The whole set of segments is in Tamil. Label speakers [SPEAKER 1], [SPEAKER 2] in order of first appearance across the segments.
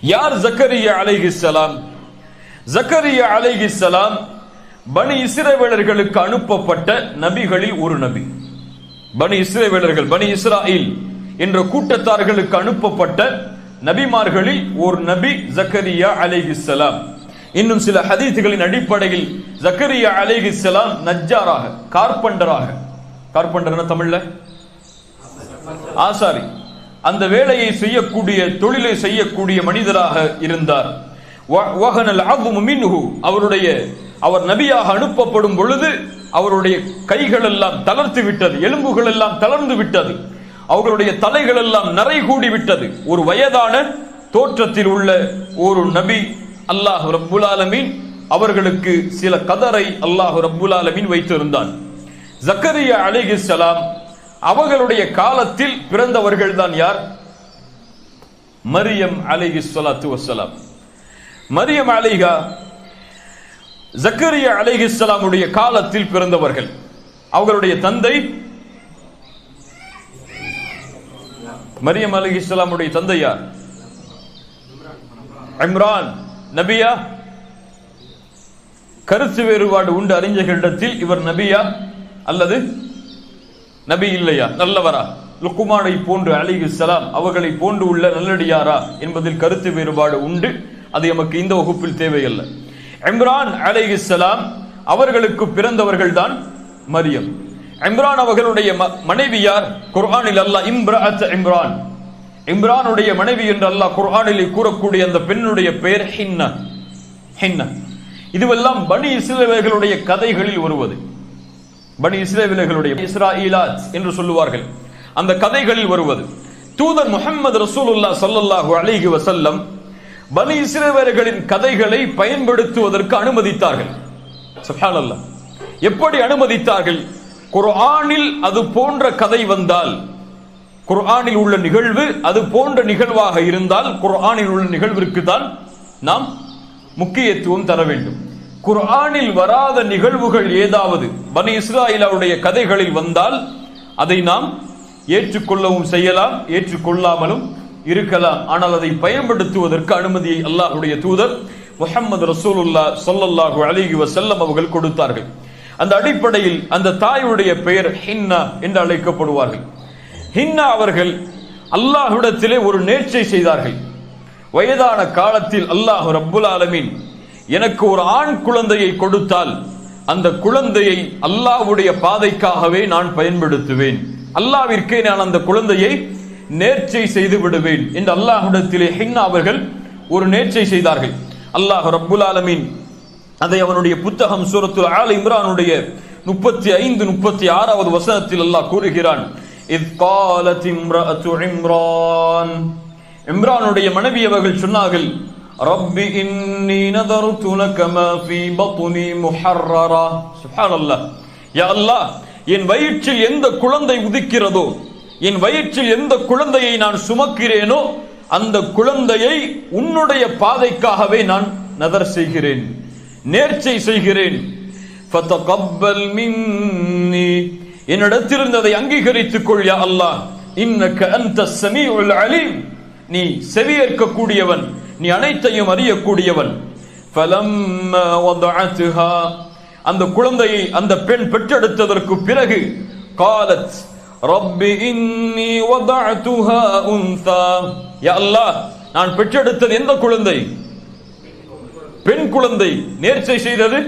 [SPEAKER 1] யார் ஜக்கரியா அலைஹிஸ்ஸலாம் ஜக்கரியா அலைஹிஸ்ஸலாம் பனி இஸ்ரேவேலர்களுக்கு அனுப்பப்பட்ட நபிகளில் ஒரு நபி. பனி இஸ்ரேவேலர்கள் பனி இஸ்ராயில் என்ற கூட்டத்தார்களுக்கு அனுப்பப்பட்ட நபிமார்களில் ஒரு நபி ஜக்கரியா அலைஹிஸ்ஸலாம் இன்னும் சில ஹதீத்துகளின் அடிப்படையில் ஜக்கரியா அலைஹிஸ்ஸலாம் நஜ்ஜாராக கார்பண்டராக. கார்பண்டர்னா தமிழ்ல? ஆசாரி. அந்த வேலையை செய்யக்கூடிய தொழிலை செய்யக்கூடிய மனிதராக இருந்தார். அவருடைய அவர் நபியாக அனுப்பப்படும் பொழுது அவருடைய கைகள் எல்லாம் தளர்த்து விட்டது எலும்புகள் எல்லாம் தளர்ந்து விட்டது. அவர்களுடைய தலைகள் எல்லாம் நிறை கூடி விட்டது. ஒரு வயதான தோற்றத்தில் உள்ள ஒரு நபி அல்லாஹ் ரப்புல் அவர்களுக்கு சில கதரை அல்லாஹ் ரப்புல் வைத்திருந்தான். ஜக்கரியா அலைஹிஸ்ஸலாம் அவர்களுடைய காலத்தில் பிறந்தவர்கள் தான் யார்? மரியம் அலிஹி ஸலாத்து வசலாம் மரியம் அலைஹா ஜக்கரியா அலைஹிஸ்ஸலாமுடைய காலத்தில் பிறந்தவர்கள். அவர்களுடைய தந்தை மரியம் அலைஹிஸ்ஸலாமுடைய தந்தை யார்? இம்ரான். நபியா? கருத்து வேறுபாடு உண்டு அறிஞர்களிடத்தில் இவர் நபியா அல்லது நபி இல்லையா? நல்லவரா? லுக்குமானை போன்று அலிஹிஸ்ஸலாம் அவர்களை போன்று உள்ள நல்லடியாரா என்பதில் கருத்து வேறுபாடு உண்டு. அது எமக்கு இந்த வகுப்பில் தேவையல்ல. இம்ரான் அலிஹிஸ்ஸலாம் அவர்களுக்கு பிறந்தவர்கள் தான் மரியம். இம்ரான் அவர்களுடைய ம- குர்ஹானில் யார்? குர்ஆனில் அல்லாஹ் இம்ரஅத் இம்ரான். இம்ரானுடைய மனைவி என்று அல்லாஹ் குர்ஆனில் கூறக்கூடிய அந்த பெண்ணுடைய பெயர் ஹின்ன. ஹின்ன. இதுவெல்லாம் பனி இஸ்ரவேலர்களுடைய கதைகளில் வருவது. பனி இஸ்ரேவிலர்களுடைய இஸ்ராயிலாத் என்று சொல்லுவார்கள். அந்த கதைகளில் வருவது தூதர் முகமது ரசூலுல்லாஹ் சல்லல்லாஹு அலிஹி வசல்லம் பனி இஸ்ரேவேலர்களின் கதைகளை பயன்படுத்துவதற்கு அனுமதித்தார்கள். சுப்ஹானல்லாஹ் எப்படி அனுமதித்தார்கள்? குர்ஆனில் அது போன்ற கதை வந்தால் குர்ஆனில் உள்ள நிகழ்வு அது போன்ற நிகழ்வாக இருந்தால் குர்ஆனில் உள்ள நிகழ்விற்கு தான் நாம் முக்கியத்துவம் தர வேண்டும். குர்ஆனில் வராத நிகழ்வுகள் ஏதாவது பனி இஸ்ராயிலாவுடைய கதைகளில் வந்தால் அதை நாம் ஏற்றுக்கொள்ளவும் செய்யலாம் ஏற்றுக்கொள்ளாமலும் இருக்கலாம். ஆனால் அதை பயன்படுத்துவதற்கு அனுமதியை அல்லாஹ்வுடைய தூதர் முஹம்மது ரசூலுல்லா சொல்லல்லாஹு அலைஹி வசல்லம் அவர்கள் கொடுத்தார்கள். அந்த அடிப்படையில் அந்த தாயுடைய பெயர் ஹின்னா என்று அழைக்கப்படுவார்கள். ஹின்னா அவர்கள் அல்லாஹுடத்திலே ஒரு நேர்ச்சை செய்தார்கள். வயதான காலத்தில் அல்லாஹ் ரப்புல் ஆலமீன் எனக்கு ஒரு ஆண் குழந்தையை கொடுத்தால் அந்த குழந்தையை அல்லாவுடைய பாதைக்காகவே நான் பயன்படுத்துவேன். அல்லாவிற்கே நான் அந்த குழந்தையை நேர்ச்சை செய்து விடுவேன். என்று அல்லாஹுடத்திலே ஹின்னா அவர்கள் ஒரு நேர்ச்சை செய்தார்கள். அல்லாஹ் ரப்புல் ஆலமீன் அதை அவனுடைய புத்தகம் சூரத்துல் ஆல் இம்ரானுடைய முப்பத்தி ஐந்து முப்பத்தி ஆறாவது வசனத்தில் அல்லாஹ் கூறுகிறான். இத் காலத் இம்ரான். இம்ரானுடைய மனைவி அவர்கள் சொன்னார்கள் ரப்பி இன்னி நதர்து லக மா ஃபீ பத்னி முஹர்ரரா. சுப்ஹானல்லாஹ் யா அல்லாஹ் என் வயிற்றில் எந்த குழந்தை உதிக்கிறதோ என் வயிற்றில் எந்த குழந்தையை நான் சுமக்கிறேனோ அந்த குழந்தையை உன்னுடைய பாதைக்காகவே நான் நதர் செய்கிறேன் நேர்ச்சை செய்கிறேன். ஃபதகப்பல் மின்னி. என்னிடத்திலிருந்து அங்கீகரித்துக் கொள்யா அல்லாஹ். இன்னக்க அந்த ஸமீஉல் அலீம். நீ செவியேற்கக்கூடியவன். நீ அனைத்தையும் அறியக்கூடியவன். அந்த குழந்தையை அந்த பெண் பெற்றெடுத்ததற்கு பிறகு காலத் ரப்பி இன்னி வதஅதுஹா உன்சா யா அல்லாஹ் நான் பெற்றெடுத்தது எந்த குழந்தை? பெண் குழந்தை. நேர்ச்சை செய்தது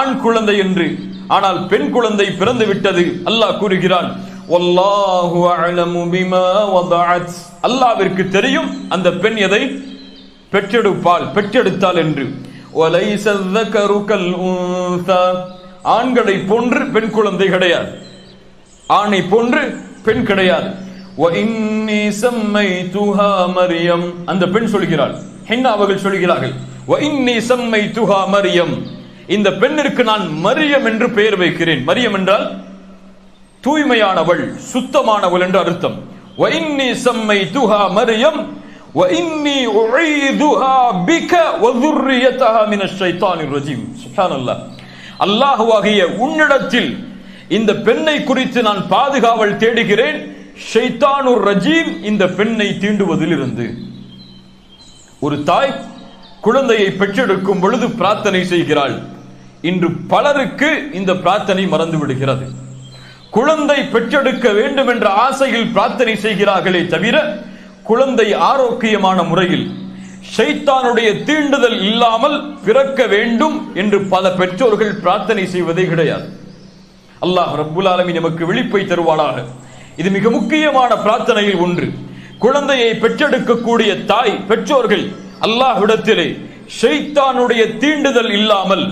[SPEAKER 1] ஆண் குழந்தை என்று. ஆனால் பெண் குழந்தை பிறந்து விட்டது அல்லாஹ் கூறுகிறான் வல்லாஹு அலமு பிமா வதஅத். அல்லாஹ்விற்கு தெரியும் அந்த பெண் எதை? பெற்றெடுப்பாள் பெற்றெடுத்தாள் என்று. ஆண்களை போன்று பெண் குழந்தை கிடையாது. ஆணை போன்று பெண் கிடையாது. மரியம். அந்த பெண் சொல்கிறாள் ஹென்னா அவர்கள் சொல்கிறார்கள் செம்மை துஹா மரியம். இந்த பெண்ணிற்கு நான் மரியம் என்று பெயர் வைக்கிறேன். மரியம் என்றால் தூய்மையானவள் சுத்தமானவள் என்று அர்த்தம். வைன்னி சம்மை துஹா மரியம். وَإِنِّي أُعِيذُهَا بِكَ وَذُرِّيَّتَهَا مِنَ الشَّيْطَانِ الرَّجِيمِ சுப்ஹான் அல்லாஹ் அல்லாஹ்வாகிய உன்னிடத்தில் இந்த பெண்ணை குறித்து நான் பாதுகாவல் தேடுகிறேன் ஷைத்தானுர் ரஜீம் இந்த பெண்ணை தீண்டுவதில் இருந்து ஒரு தாய் குழந்தையை பெற்றெடுக்கும் பொழுது பிரார்த்தனை செய்கிறாள் இன்று பலருக்கு இந்த பிரார்த்தனை மறந்து விடுகிறது குழந்தை பெற்றெடுக்க வேண்டும் என்ற ஆசையில் பிரார்த்தனை செய்கிறார்களே தவிர குழந்தை ஆரோக்கியமான முறையில் ஷைத்தானுடைய தீண்டுதல் இல்லாமல் பிறக்க வேண்டும் என்று பல பெற்றோர்கள் பிரார்த்தனை செய்வதே கிடையாது. அல்லாஹ் ரப்புல் ஆலமி நமக்கு விழிப்பை தருவானாக. இது மிக முக்கியமான பிரார்த்தனையில் ஒன்று. குழந்தையை பெற்றெடுக்கக்கூடிய தாய் பெற்றோர்கள் அல்லாஹ்விடத்திலே ஷைத்தானுடைய தீண்டுதல் இல்லாமல்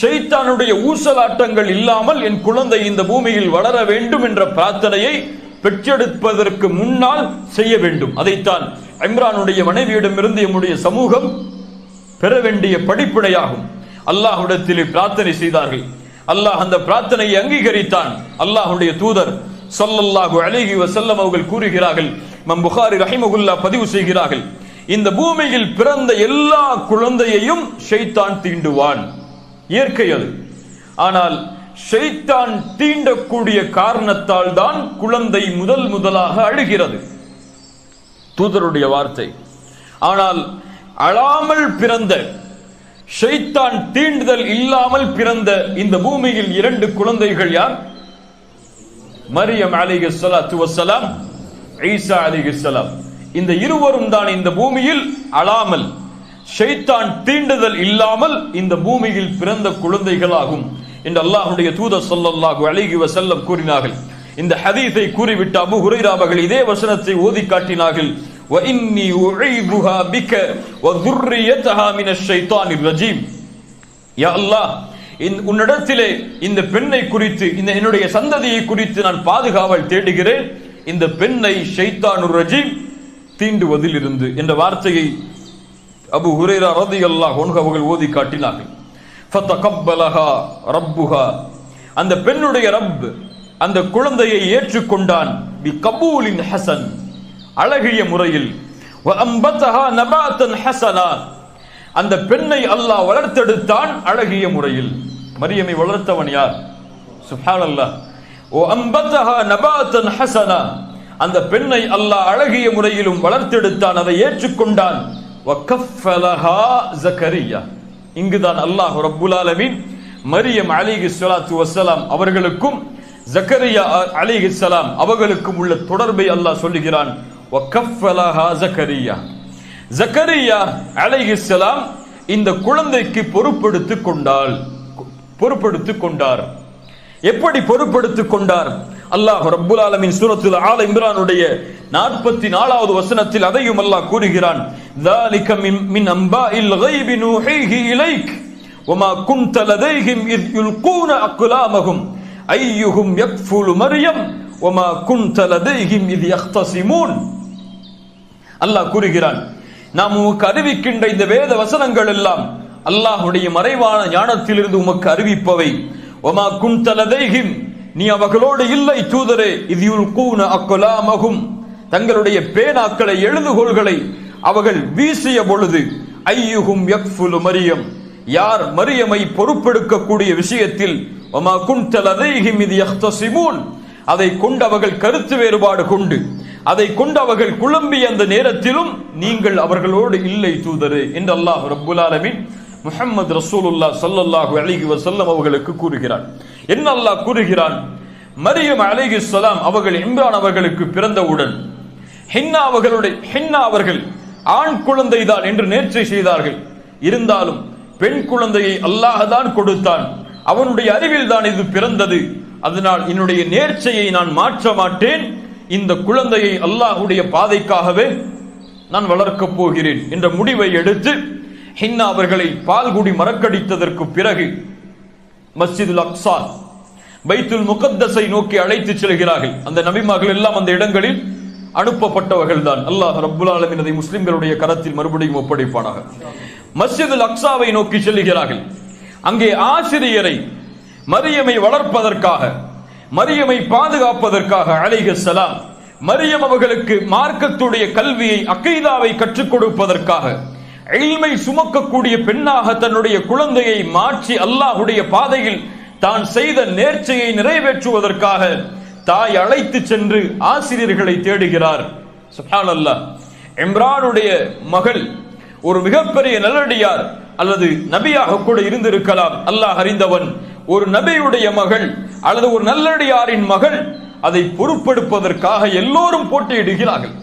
[SPEAKER 1] ஷைத்தானுடைய ஊசலாட்டங்கள் இல்லாமல் என் குழந்தை இந்த பூமியில் வளர வேண்டும் என்ற பிரார்த்தனையை பெற்றெடுப்பதற்கு முன்னால் செய்ய வேண்டும். அதைத்தான் இம்ரானுடைய மனைவியிடமிருந்து எம்முடைய சமூகம் பெற வேண்டிய படிப்பினையாகும். அல்லாஹுடத்தில் பிரார்த்தனை செய்தார்கள். அல்லாஹ் அந்த பிரார்த்தனையை அங்கீகரித்தான். அல்லாஹுடைய தூதர் சொல்லல்லாஹு அழகி வசல்லம் அவர்கள் கூறுகிறார்கள் மம் புகாரி ரஹிமகுல்லா பதிவு செய்கிறார்கள் இந்த பூமியில் பிறந்த எல்லா குழந்தையையும் ஷைத்தான் தீண்டுவான். இயற்கை அது. ஆனால் ஷைத்தான் தீண்டக்கூடிய காரணத்தால் தான் குழந்தை முதல் முதலாக அழுகிறது. தூதருடைய வார்த்தை. ஆனால் அழாமல் பிறந்த ஷைத்தான் தீண்டுதல் இல்லாமல் பிறந்த இந்த பூமியில் இரண்டு குழந்தைகள் யார்? மரியம் அலிஹி சலாத்து வசலாம் ஈசா அலிஹி சலாம் இந்த இருவரும் தான் இந்த பூமியில் அழாமல் ஷைத்தான் தீண்டுதல் இல்லாமல் இந்த பூமியில் பிறந்த குழந்தைகளாகும். என்று அல்லாஹ்வுடைய தூதர் ஸல்லல்லாஹு அலைஹி வஸல்லம் கூறினார்கள் இந்த ஹதீஸை கூறிவிட்டு அபூ ஹுரைரா அவர்கள் இதே வசனத்தை ஓதி காட்டினார்கள் وإني أعيذها بك وذريتها من الشيطان الرجيم யா அல்லாஹ் இந்த உன்னிடத்திலே இந்த பெண்ணை குறித்து இந்த என்னுடைய சந்ததியை குறித்து நான் பாதுகாவல் தேடுகிறேன் இந்த பெண்ணை ஷைத்தானுர் ரஜீம் தீண்டுவதில் இருந்து என்ற வார்த்தையை அபு ஹுரேரா ரதியல்லாஹு அன்ஹு அவர்கள் ஓதி காட்டினார்கள் ஃபதகப்பலஹா ரப்புஹா. அந்த பெண்ணுடைய ரப் அந்த குழந்தையை ஏற்றுக்கொண்டான். பி கபூலின் ஹசன். அழகிய முறையில். வ அம்பதஹா நபாத்தன் ஹசனா. அந்த பெண்ணை அல்லாஹ் வளர்த்தெடுத்தான் அழகிய முறையில். மரியமை வளர்த்தவன் யார்? சுப்ஹானல்லாஹ். ஓ அம்பதஹா நபாத்தன் ஹசனா. அந்த பெண்ணை அல்லாஹ் அழகிய முறையிலும் வளர்த்தெடுத்தான் அதை ஏற்றுக்கொண்டான். வக்கஃபலஹா ஜக்கரியா இங்குதான் அல்லாஹ் ரப்புல் மரியம் அலிஹி சலாத்து வசலாம் அவர்களுக்கும் ஜக்கரியா அலிஹி சலாம் அவர்களுக்கும் உள்ள தொடர்பை அல்லாஹ் சொல்லுகிறான். ஜக்கரியா. ஜக்கரியா ஜக்கரியா சலாம் இந்த குழந்தைக்கு பொறுப்படுத்து கொண்டால் பொறுப்படுத்து கொண்டார். எப்படி பொறுப்படுத்து கொண்டார்? அல்லாஹ் ரப்புல் ஆலமின் சூரத்தில் ஆல இம்ரானுடைய நாற்பத்தி நாலாவது வசனத்தில் அதையும் அல்லாஹ் கூறுகிறான். ذَلِكَ مِنْ مِنْ أَنْبَاءِ الْغَيْبِ نُوحِيهِ إِلَيْكَ وَمَا كُنْتَ لَدَيْهِمْ إِذْ يُلْقُونَ أَقْلَامَهُمْ أَيُّهُمْ يَكْفُلُ مَرْيَمَ وَمَا كُنْتَ لَدَيْهِمْ إِذْ يَخْتَصِمُونَ அல்லாஹ் கூறுகிறான் நாம் உமக்கு அறிவிக்கின்ற இந்த வேத வசனங்கள் எல்லாம் அல்லாஹுடைய மறைவான ஞானத்திலிருந்து உமக்கு அறிவிப்பவை ஒமா குந்தலதைஹிம் நீ அவர்களோடு இல்லை தூதரே இது கூன அக்கொலாமகும் தங்களுடைய பேனாக்களை எழுதுகோள்களை அவர்கள் வீசிய பொழுது ஐயுகும் யக்ஃபுலு மரியம். யார் மரியமை பொறுப்பெடுக்கக்கூடிய விஷயத்தில் ஒமா குந்தலதைஹிம் இது யஹ்தசிமூன் அதை கொண்டு அவர்கள் கருத்து வேறுபாடு கொண்டு அதை கொண்டு அவர்கள் குழம்பிய அந்த நேரத்திலும் நீங்கள் அவர்களோடு இல்லை தூதரு என்று அல்லாஹ் ரப்புல் ஆலமின் முஹம்மது ரசூலுல்லாஹ் சல்லல்லாஹு அலிஹி வசல்லம் அவர்களுக்கு கூறுகிறார் என்ன அல்லாஹ் கூறுகிறான்? மரியம் அலிஹி சலாம் அவர்கள் இம்ரான் அவர்களுக்கு பிறந்தவுடன் ஹின்னா அவர்களுடைய ஹின்னா அவர்கள் ஆண் குழந்தை தான் என்று நேர்ச்சை செய்தார்கள். இருந்தாலும் பெண் குழந்தையை அல்லாஹ் தான் கொடுத்தான். அவனுடைய அறிவில் தான் இது பிறந்தது. அதனால் என்னுடைய நேர்ச்சையை நான் மாற்ற மாட்டேன். இந்த குழந்தையை அல்லாஹுடைய பாதைக்காகவே நான் வளர்க்கப் போகிறேன் என்ற முடிவை எடுத்து ஹின்னா அவர்களை பால்குடி மறக்கடித்ததற்கு பிறகு மஸ்ஜிதுல் அக்சா பைத்துல் முகத்தஸை நோக்கி அழைத்து செல்கிறார்கள். அந்த நபிமார்கள் எல்லாம் அந்த இடங்களில் அனுப்பப்பட்டவர்கள் தான் அல்லாஹ் ரபுல் ஆலமின் அதை முஸ்லிம்களுடைய கரத்தில் மறுபடியும் ஒப்படைப்பானாக. மஸ்ஜிதுல் அக்ஸாவை நோக்கி செல்கிறார்கள் அங்கே ஆசிரியரை மரியமை வளர்ப்பதற்காக மரியமை பாதுகாப்பதற்காக அலைஹி சலாம் மரியம் அவர்களுக்கு மார்க்கத்துடைய கல்வியை அக்கைதாவை கற்றுக் கொடுப்பதற்காக எளிமை சுமக்கக்கூடிய பெண்ணாக தன்னுடைய குழந்தையை மாற்றி அல்லாஹுடைய பாதையில் தான் செய்த நேர்ச்சையை நிறைவேற்றுவதற்காக தாய் அழைத்து சென்று ஆசிரியர்களை தேடுகிறார். சுஹான் அல்லாஹ் இம்ரானுடைய மகள் ஒரு மிகப்பெரிய நல்லடியார் அல்லது நபியாக கூட இருந்திருக்கலாம். அல்லாஹ் அறிந்தவன் ஒரு நபியுடைய மகள் அல்லது ஒரு நல்லடியாரின் மகள் அதை பொறுப்பெடுப்பதற்காக எல்லோரும் போட்டியிடுகிறார்கள்.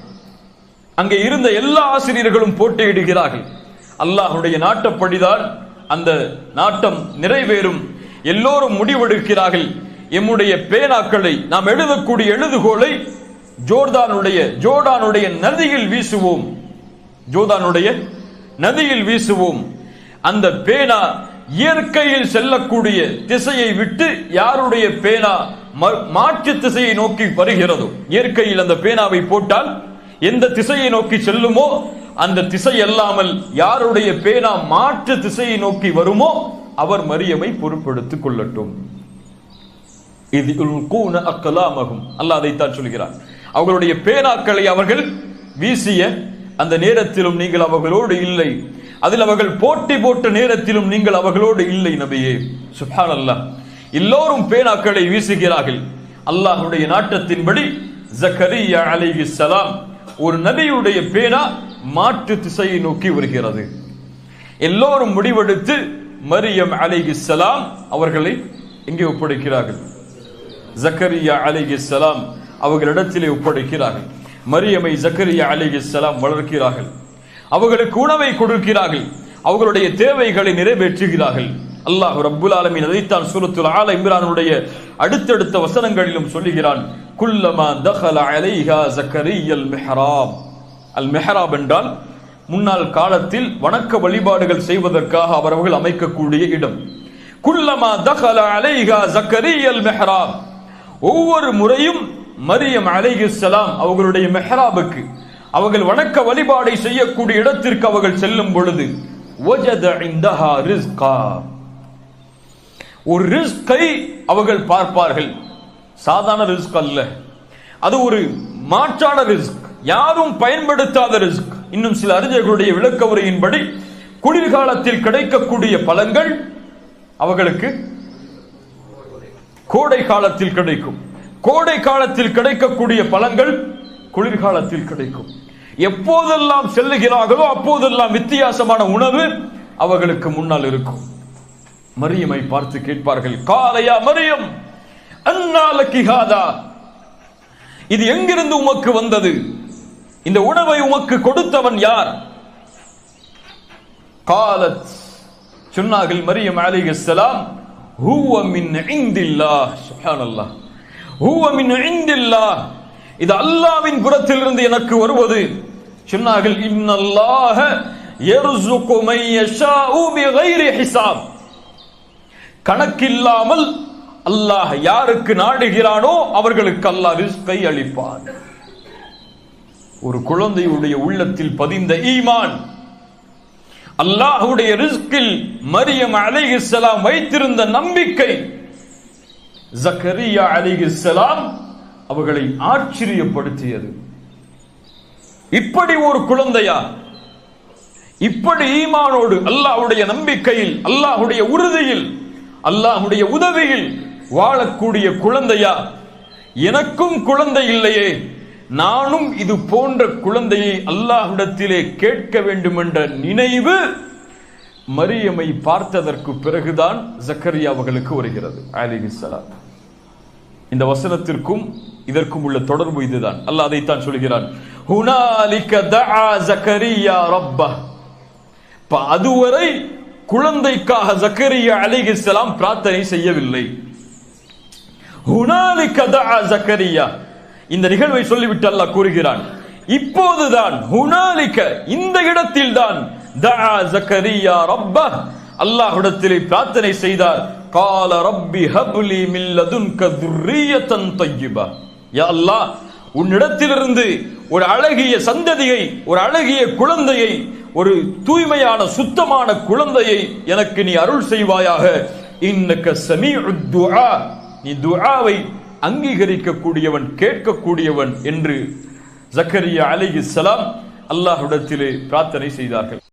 [SPEAKER 1] அங்கே இருந்த எல்லா ஆசிரியர்களும் போட்டியிடுகிறார்கள். அல்லாஹுடைய நாட்டப்படிதான் அந்த நாட்டம் நிறைவேறும். எல்லோரும் முடிவெடுக்கிறார்கள். எம்முடைய பேனாக்களை நாம் எழுதக்கூடிய எழுதுகோலை ஜோர்தானுடைய ஜோர்டானுடைய நதியில் வீசுவோம். ஜோர்தானுடைய நதியில் வீசுவோம். அந்த பேனா இயற்கையில் செல்லக்கூடிய திசையை விட்டு யாருடைய பேனா ம- மாற்று திசையை நோக்கி வருகிறதோ? இயற்கையில் அந்த பேனாவை போட்டால் எந்த திசையை நோக்கி செல்லுமோ அந்த திசை அல்லாமல் யாருடைய பேனா மாற்று திசையை நோக்கி வருமோ அவர் மரியமை பொருட்படுத்திக் கொள்ளட்டும். இது உல்கூன அக்கலாமகும். அல்லாஹ் அதைத்தான் சொல்கிறார் அவர்களுடைய பேனாக்களை அவர்கள் வீசிய அந்த நேரத்திலும் நீங்கள் அவர்களோடு இல்லை. அதில் அவர்கள் போட்டி போட்ட நேரத்திலும் நீங்கள் அவர்களோடு இல்லை நபியே. சுஹான் அல்லாஹ் எல்லோரும் பேனாக்களை வீசுகிறார்கள். அல்லாஹுடைய நாட்டத்தின்படி ஜக்கரியா சலாம் ஒரு நபியுடைய பேனா மாற்று திசையை நோக்கி வருகிறது. எல்லோரும் முடிவெடுத்து மரியம் அலைஹிஸ்ஸலாம் அவர்களை எங்கே ஒப்படைக்கிறார்கள்? ஜக்கரியா அலைஹிஸ்ஸலாம் அவர்களிடத்திலே ஒப்படைக்கிறார்கள். மரியமை ஜக்கரியா அலைஹிஸ்ஸலாம் வளர்க்கிறார்கள். அவர்களுக்கு உணவை கொடுக்கிறார்கள். அவர்களுடைய தேவைகளை நிறைவேற்றுகிறார்கள். அல்லாஹ் ரப்புல் ஆலமின் அதைத்தான் சூரத்துல் ஆல இம்ரானுடைய அடுத்தடுத்த வசனங்களிலும் சொல்லுகிறான். குல்லமா தஹல அலைஹா ஜக்கரியல் மெஹராப். அல் மெஹராப் என்றால் முன்னாள் காலத்தில் வணக்க வழிபாடுகள் செய்வதற்காக அவர்கள் அமைக்கக்கூடிய இடம். குல்லமா தஹல அலைஹா ஜக்கரியல் மெஹராப். ஒவ்வொரு முறையும் மரியம் அலைஹிஸ்ஸலாம் அவர்களுடைய மெஹராபுக்கு அவர்கள் வணக்க வழிபாடை செய்யக்கூடிய இடத்திற்கு அவர்கள் செல்லும் பொழுது ரிஸ்கா. ஒரு ரிஸ்கை அவர்கள் பார்ப்பார்கள். சாதாரண ரிஸ்க் அல்ல. அது ஒரு மாற்றான ரிஸ்க். யாரும் பயன்படுத்தாத ரிஸ்க். இன்னும் சில அறிஞர்களுடைய விளக்க உரையின்படி குளிர்காலத்தில் கிடைக்கக்கூடிய பழங்கள் அவர்களுக்கு கோடை காலத்தில் கிடைக்கும். கோடை காலத்தில் கிடைக்கக்கூடிய பழங்கள் குளிர்காலத்தில் கிடைக்கும். எப்போதெல்லாம் செல்லுகிறார்களோ அப்போதெல்லாம் வித்தியாசமான உணவு அவர்களுக்கு முன்னால் இருக்கும். மரியமை பார்த்து கேட்பார்கள் காலையா மரியம்? அன்னாலக்கி இது எங்கிருந்து உமக்கு வந்தது? இந்த உணவை உமக்கு கொடுத்தவன் யார்? காலத் சொன்னார்கள் மரியம் அலிகலாம் ஹூவ மின் இந்தில்லாஹ் அல்லாஹ் ஹூவ மின் இந்தில்லாஹ். இது அல்லாஹ்வின் புறத்திலிருந்து எனக்கு வருவது. சொன்னார்கள் இன்னல்லாஹ யர்சுகு மை யஷாஉ பிகைரி ஹிசாப். கணக்கில்லாமல் அல்லாஹ் யாருக்கு நாடுகிறானோ அவர்களுக்கு அல்லாஹ் ரிஸ்கை அளிப்பான். ஒரு குழந்தையுடைய உள்ளத்தில் பதிந்த ஈமான் அல்லாஹுடைய ரிஸ்கில் மரியம் அலிஹிஸ்லாம் வைத்திருந்த நம்பிக்கை. ஜக்கரியா அலிஹிஸ்லாம் அவர்களை ஆச்சரியப்படுத்தியது. இப்படி ஒரு குழந்தையா? இப்படி ஈமானோடு அல்லாஹுடைய நம்பிக்கையில் அல்லாஹுடைய உறுதியில் அல்லாஹுடைய உதவியில் வாழக்கூடிய குழந்தையா? எனக்கும் குழந்தை இல்லையே. நானும் இது போன்ற குழந்தையை அல்லாஹ்விடத்திலே கேட்க வேண்டும் என்ற நினைவு மரியமை பார்த்ததற்கு பிறகுதான் ஜக்கரியா அவர்களுக்கு வருகிறது. அலிஹிசலாம் இந்த வசனத்திற்கும் இதற்கும் உள்ள தொடர்பு இதுதான். அல்லாஹ் அதைத்தான் சொல்கிறான். ஹுனாலிக தஆ ஜக்கரியா ரப்பஹ். அதுவரை குழந்தைக்காக ஜக்கரியா அலிஹிசலாம் பிரார்த்தனை செய்யவில்லை. ஹுனாலிக தஆ ஜக்கரியா. இந்த நிகழ்வை சொல்லிவிட்டு அல்லாஹ் கூறுகிறான் இப்போதுதான் ஹுனாலிக்க இந்த இடத்தில் தான் தஆ ஜக்கரியா ரப்ப அல்லாஹ்விடத்திலே பிரார்த்தனை செய்தார் கால ரப்பி ஹப்லி மின் லதுன்க துர்ரியத்தன் தய்யிபா. யா அல்லாஹ் உன்னிடத்திலிருந்து ஒரு அழகிய சந்ததியை ஒரு அழகிய குழந்தையை ஒரு தூய்மையான சுத்தமான குழந்தையை எனக்கு நீ அருள் செய்வாயாக. இன்னக்க சமீ துஆ. நீ துஆவை அங்கீகரிக்கக்கூடியவன் கேட்கக்கூடியவன் என்று ஜக்கரியா அலைஹிஸ்ஸலாம் அல்லாஹுடத்திலே பிரார்த்தனை செய்தார்கள்.